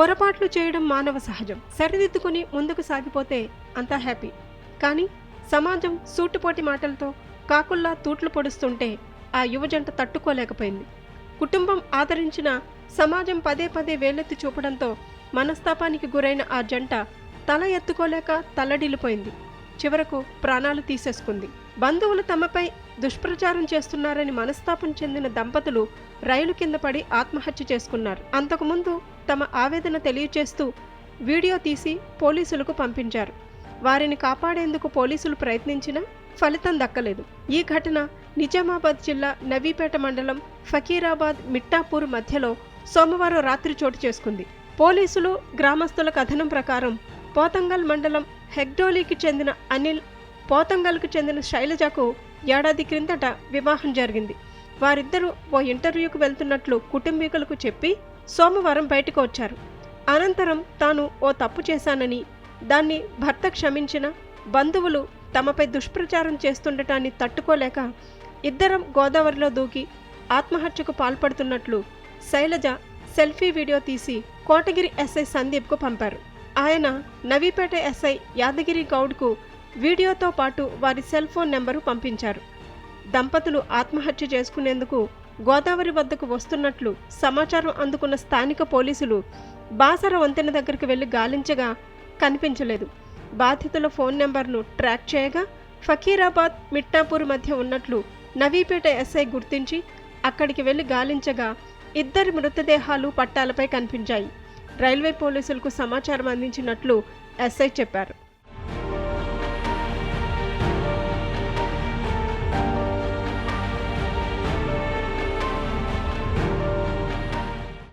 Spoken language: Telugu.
పొరపాట్లు చేయడం మానవ సహజం. సరిదిద్దుకుని ముందుకు సాగిపోతే అంతా హ్యాపీ. కానీ సమాజం సూటుపోటి మాటలతో కాకుల్లా తూట్లు పొడుస్తుంటే ఆ యువజంట తట్టుకోలేకపోయింది. కుటుంబం ఆదరించిన సమాజం పదే పదే వేలెత్తి చూపడంతో మనస్తాపానికి గురైన ఆ జంట తల ఎత్తుకోలేక తల్లడిల్లిపోయింది. చివరకు ప్రాణాలు తీసేసుకుంది. బంధువులు తమపై దుష్ప్రచారం చేస్తున్నారని మనస్తాపం చెందిన దంపతులు రైలు కింద పడి ఆత్మహత్య చేసుకున్నారు. అంతకుముందు తమ ఆవేదన తెలియచేస్తూ వీడియో తీసి పోలీసులకు పంపించారు. వారిని కాపాడేందుకు పోలీసులు ప్రయత్నించినా ఫలితం దక్కలేదు. ఈ ఘటన నిజామాబాద్ జిల్లా నవీపేట మండలం ఫకీరాబాద్ మిట్టాపూర్ మధ్యలో సోమవారం రాత్రి చోటు చేసుకుంది. పోలీసులు గ్రామస్తుల కథనం ప్రకారం పోతంగల్ మండలం హెగ్డోలీకి చెందిన అనిల్ పోతంగల్కు చెందిన శైలజకు ఏడాది క్రిందట వివాహం జరిగింది. వారిద్దరూ ఓ ఇంటర్వ్యూకు వెళ్తున్నట్లు కుటుంబీకులకు చెప్పి సోమవారం బయటకు వచ్చారు. అనంతరం తాను ఓ తప్పు చేశానని దాన్ని భర్త క్షమించిన బంధువులు తమపై దుష్ప్రచారం చేస్తుండటాన్ని తట్టుకోలేక ఇద్దరం గోదావరిలో దూకి ఆత్మహత్యకు పాల్పడుతున్నట్లు శైలజ సెల్ఫీ వీడియో తీసి కోటగిరి ఎస్ఐ సందీప్కు పంపారు. ఆయన నవీపేట ఎస్ఐ యాదగిరి గౌడ్కు వీడియోతో పాటు వారి సెల్ ఫోన్ నెంబరు పంపించారు. దంపతులు ఆత్మహత్య చేసుకునేందుకు గోదావరి వద్దకు వస్తున్నట్లు సమాచారం అందుకున్న స్థానిక పోలీసులు బాసర వంతెన దగ్గరికి వెళ్ళి గాలించగా కనిపించలేదు. బాధితుల ఫోన్ నెంబర్ను ట్రాక్ చేయగా ఫకీరాబాద్ మిట్టాపూర్ మధ్య ఉన్నట్లు నవీపేట ఎస్ఐ గుర్తించి అక్కడికి వెళ్ళి గాలించగా ఇద్దరి మృతదేహాలు పట్టాలపై కనిపించాయి. రైల్వే పోలీసులకు సమాచారం అందించినట్లు ఎస్ఐ చెప్పారు.